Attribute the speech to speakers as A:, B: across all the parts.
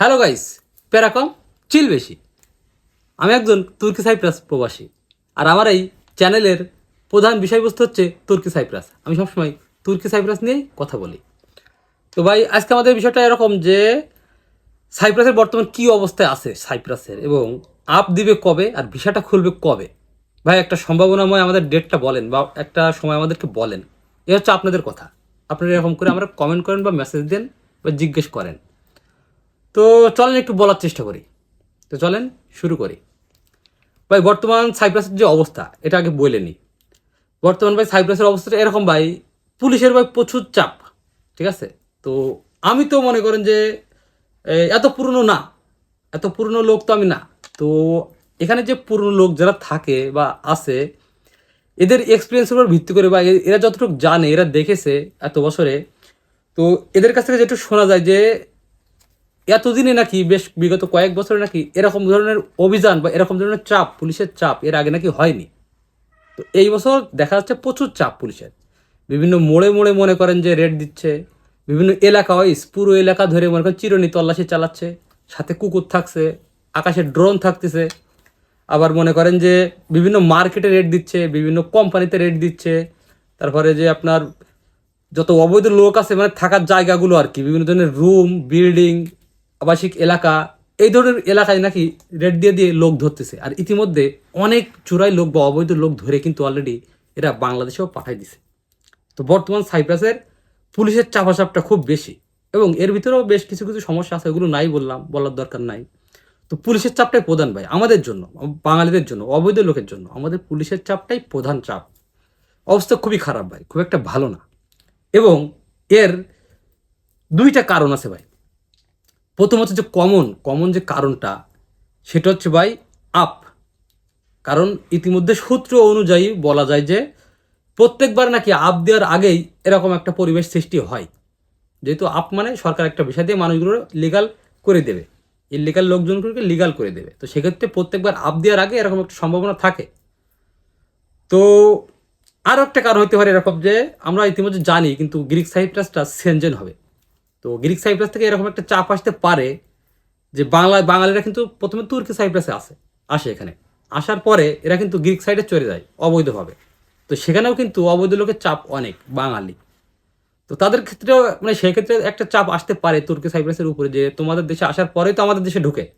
A: Hello guys প্যারাকম চিল বেশি। আমি একজন তুর্কি সাইপ্রাস প্রবাসী। আর আমার এই চ্যানেলের প্রধান বিষয়বস্তু হচ্ছে তুর্কি সাইপ্রাস। আমি সবসময় তুর্কি সাইপ্রাস নিয়েই কথা বলি। তো ভাই, আজকে আমাদের বিষয়টা এরকম যে, সাইপ্রাসের বর্তমান কি অবস্থায় আছে সাইপ্রাসের এবং আপ দিবে কবে আর ভিসাটা খুলবে কবে? ভাই, একটা সম্ভাবনাময় আমাদের ডেটটা বলেন বা একটা সময় আমাদেরকে বলেন। এ হচ্ছে আপনাদের কথা। আপনারা এরকম করে আমরা কমেন্ট করেন বা মেসেজ দেন বা জিজ্ঞেস করেন। তো চলেন একটু বলার চেষ্টা করি। তো চলেন, শুরু করি। ভাই, বর্তমান সাইপ্রাসের যে অবস্থা, এটা আগে বলে নিই বর্তমান ভাই, সাইপ্রাসের অবস্থাটা এরকম ভাই, পুলিশের ভাই প্রচুর চাপ, ঠিক আছে? তো আমি তো মনে করেন যে এত পুরনো না, এত পুরনো লোক তো আমি না। তো এখানে যে পুরনো লোক যারা থাকে বা আছে, এদের এক্সপিরিয়েন্সের উপর ভিত্তি করে বা এরা যতটুকু জানে, এরা দেখেছে এত বছরে, তো এদের কাছ থেকে যেটুকু শোনা যায় যে এতদিনে নাকি বেশ বিগত কয়েক বছরে নাকি এরকম ধরনের অভিযান বা এরকম ধরনের চাপ, পুলিশের চাপ এর আগে নাকি হয়নি। তো এই বছর দেখা যাচ্ছে প্রচুর চাপ পুলিশের। বিভিন্ন মোড়ে মোড়ে মনে করেন যে রেড দিচ্ছে, বিভিন্ন এলাকা ওয়াইজ পুরো এলাকা ধরে মনে করেন চিরনি তল্লাশি চালাচ্ছে, সাথে কুকুর থাকছে, আকাশে ড্রোন থাকতেছে, আবার মনে করেন যে বিভিন্ন মার্কেটে রেট দিচ্ছে, বিভিন্ন কোম্পানিতে রেট দিচ্ছে, তারপরে যে আপনার যত অবৈধ লোক আছে মানে থাকার জায়গাগুলো আর কি, বিভিন্ন ধরনের রুম, বিল্ডিং আবাসিক এলাকা, এই ধরনের এলাকায় নাকি রেড দিয়ে দিয়ে লোক ধরতেছে। আর ইতিমধ্যে অনেক চূড়াই লোক বা অবৈধ লোক ধরে কিন্তু অলরেডি এরা বাংলাদেশেও পাঠাই দিছে। তো বর্তমান সাইপ্রাসের পুলিশের চাপাচাপটা খুব বেশি এবং এর ভিতরেও বেশ কিছু কিছু সমস্যা আছে ওগুলো নাই বললাম, বলার দরকার নাই। তো পুলিশের চাপটাই প্রধান ভাই, আমাদের জন্য, বাঙালিদের জন্য, অবৈধ লোকের জন্য, আমাদের পুলিশের চাপটাই প্রধান চাপ। অবস্থা খুবই খারাপ ভাই, খুব একটা ভালো না। এবং এর দুইটা কারণ আছে ভাই। প্রথমত যে কমন কমন যে কারণটা, সেটা হচ্ছে ভাই আপ কারণ ইতিমধ্যে সূত্র অনুযায়ী বলা যায় যে প্রত্যেকবার নাকি আপ দেওয়ার আগেই এরকম একটা পরিবেশ সৃষ্টি হয়। যেহেতু আপ মানে সরকার একটা বিষয় দিয়ে মানুষগুলো লিগাল করে দেবে। ইলিগাল লোকজনগুলোকে লিগাল করে দেবে। তো সেক্ষেত্রে প্রত্যেকবার আপ দেওয়ার আগে এরকম একটা সম্ভাবনা থাকে। তো আরও একটা কারণ হতে পারে এরকম যে আমরা ইতিমধ্যে জানি, কিন্তু গ্রিক সাইপ্রাসটা সেনজেন হবে। তো গ্রিক সাইপ্রাস থেকে এরকম একটা চাপ আসতে পারে যে বাংলা, বাঙালিরা কিন্তু প্রথমে তুর্কি সাইপ্রাসে আসে আসে এখানে। আসার পরে এরা কিন্তু গ্রিক সাইডে চলে যায় অবৈধভাবে। তো সেখানেও কিন্তু অবৈধ লোকের চাপ অনেক, বাঙালি। তো তাদের ক্ষেত্রেও মানে সেক্ষেত্রে একটা চাপ আসতে পারে তুর্কি সাইপ্রাসের উপরে যে তোমাদের দেশে আসার পরেই তো আমাদের দেশে ঢুকে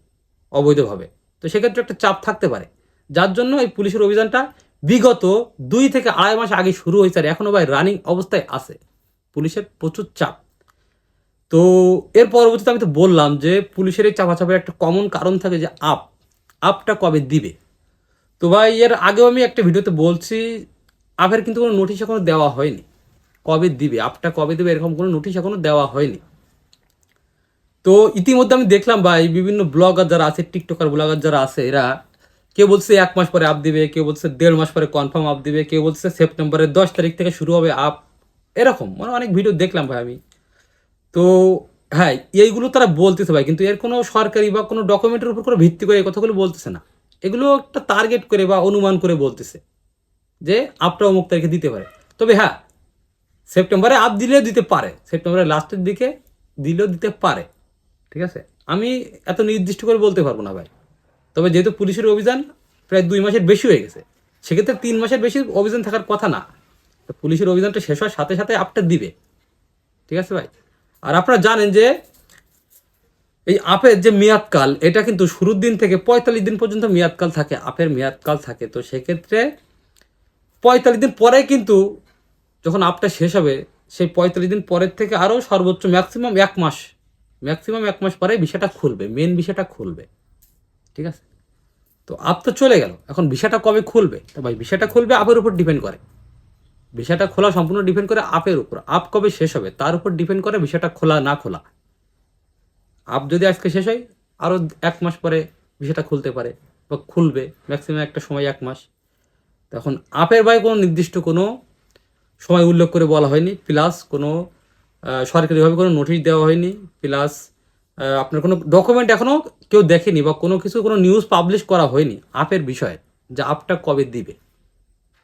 A: অবৈধভাবে। তো সেক্ষেত্রে একটা চাপ থাকতে পারে। যার জন্য এই পুলিশের অভিযানটা বিগত দুই থেকে আড়াই মাস আগে শুরু হয়েছে আর এখনও ভাই রানিং অবস্থায় আছে। পুলিশের প্রচুর চাপ। তো এর পরবর্তীতে আমি তো বললাম যে পুলিশের এই চাপাচাপের একটা কমন কারণ থাকে যে আপ। আপটা কবে দিবে? তো ভাই, এর আগেও আমি একটা ভিডিওতে বলছি, আপের কিন্তু কোনো নোটিশ এখনও দেওয়া হয়নি। কবে দিবে? আপটা কবে দেবে? এরকম কোনো নোটিশ এখনও দেওয়া হয়নি। তো ইতিমধ্যে আমি দেখলাম ভাই, বিভিন্ন ব্লগার যারা আছে, টিকটকার ব্লগার যারা আছে, এরা কেউ বলছে এক মাস পরে আপ দিবে, কেউ বলছে দেড় মাস পরে কনফার্ম আপ দিবে, কেউ বলছে সেপ্টেম্বরের দশ তারিখ থেকে শুরু হবে আপ। এরকম মানে অনেক ভিডিও দেখলাম ভাই আমি। তো হ্যাঁ এইগুলো তারা বলতেছে ভাই, কিন্তু এর কোনো সরকারি বা কোনো ডকুমেন্টের উপর কোনো ভিত্তি করে এই কথাগুলো বলতেছে না। এগুলো একটা টার্গেট করে বা অনুমান করে বলতেছে যে আপটা অমুক তারিখে দিতে পারে তবে হ্যাঁ সেপ্টেম্বরে আপ দিলেও দিতে পারে, সেপ্টেম্বরের লাস্টের দিকে দিলেও দিতে পারে, ঠিক আছে? আমি এত নির্দিষ্ট করে বলতে পারব না ভাই। তবে যেহেতু পুলিশের অভিযান প্রায় দুই মাসের বেশি হয়ে গেছে, সেক্ষেত্রে তিন মাসের বেশি অভিযান থাকার কথা না। পুলিশের অভিযানটা শেষ হওয়ার সাথে সাথে আপটা দিবে, ঠিক আছে ভাই? আর আপনারা জানেন যে এই আপের যে মেয়াদকাল, এটা কিন্তু শুরুর দিন থেকে পঁয়তাল্লিশ দিন পর্যন্ত মেয়াদকাল থাকে, আপের মেয়াদকাল থাকে। তো সেক্ষেত্রে পঁয়তাল্লিশ দিন পরে কিন্তু যখন আপটা শেষ হবে, সেই পঁয়তাল্লিশ দিন পরের থেকে আরও সর্বোচ্চ ম্যাক্সিমাম এক মাস ম্যাক্সিমাম এক মাস পরে বিষয়টা খুলবে মেন বিষয়টা খুলবে। ঠিক আছে? তো আপ তো চলে গেল, এখন বিষয়টা কবে খুলবে? তো ভাই বিষয়টা খুলবে আপের উপর ডিপেন্ড করে। বিষয়টা খোলা সম্পূর্ণ ডিপেন্ড করে আপের উপর। আপ কবে শেষ হবে, তার উপর ডিপেন্ড করে বিষয়টা খোলা না খোলা। আপ যদি আজকে শেষ হয় আরও এক মাস পরে ভিসাটা খুলতে পারে বা খুলবে ম্যাক্সিমাম একটা সময় এক মাস। তখন আপের ভাই কোনো নির্দিষ্ট কোনো সময় উল্লেখ করে বলা হয়নি প্লাস কোনো সরকারিভাবে কোনো নোটিশ দেওয়া হয়নি প্লাস আপনার কোনো ডকুমেন্ট এখনও কেউ দেখেনি বা কোনো কিছু, কোনো নিউজ পাবলিশ করা হয়নি, আপের বিষয়ে, যে আপটা কবে দিবে।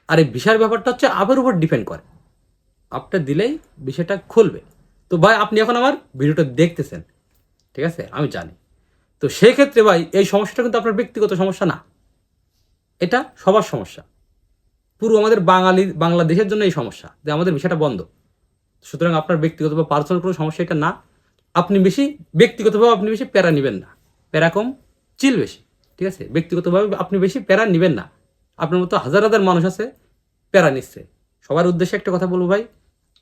A: আর এই বিষয়ের ব্যাপারটা হচ্ছে আপের উপর ডিপেন্ড করে। আপটা দিলেই বিষয়টা খুলবে। তো ভাই, আপনি এখন আমার ভিডিওটা দেখতেছেন, ঠিক আছে? আমি জানি। তো সেই ক্ষেত্রে ভাই, এই সমস্যাটা কিন্তু আপনার ব্যক্তিগত সমস্যা না। এটা সবার সমস্যা। পুরো আমাদের বাঙালি, বাংলাদেশের জন্য এই সমস্যা যে আমাদের বিষয়টা বন্ধ। সুতরাং আপনার ব্যক্তিগত বা পার্সোনাল কোনো সমস্যা এটা না। আপনি বেশি, ব্যক্তিগতভাবে আপনি বেশি প্যারা নেবেন না। প্যারা কম, চিল বেশি, ঠিক আছে? ব্যক্তিগতভাবে আপনি বেশি প্যারা নেবেন না। আপনার মতো হাজার হাজার মানুষ আছে, প্যারা নিচ্ছে। সবার উদ্দেশ্যে একটা কথা বলব ভাই,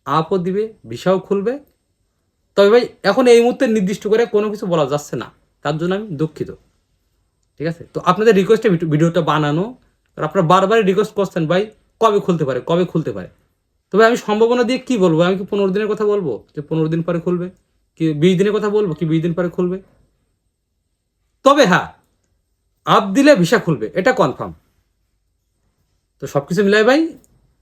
A: আপও দিবে, ভিসাও খুলবে। তবে ভাই, এখন এই মুহূর্তে নির্দিষ্ট করে কোনো কিছু বলা যাচ্ছে না। তার জন্য আমি দুঃখিত। ঠিক আছে? তো আপনাদের রিকোয়েস্টে ভিডিওটা বানানো। আপনারা বারবার রিকোয়েস্ট করছেন ভাই, কবে খুলতে পারে, কবে খুলতে পারে? তবে আমি সম্ভাবনা দিয়ে কি বলব? আমি কি পনেরো দিনের কথা বলব? যে পনেরো দিন পরে খুলবে? কি বিশ দিনের কথা বলব? কি বিশ দিন পরে খুলবে? তবে হ্যাঁ আপ দিলে ভিসা খুলবে। এটা কনফার্ম তো সব কিছু মিলাই ভাই,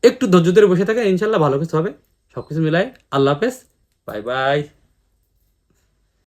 A: একটু ধৈর্য ধরে বসে থাকে ইনশাল্লাহ ভালো কিছু হবে। সব কিছু মিলাই আল্লাহ হাফেজ। Bye bye.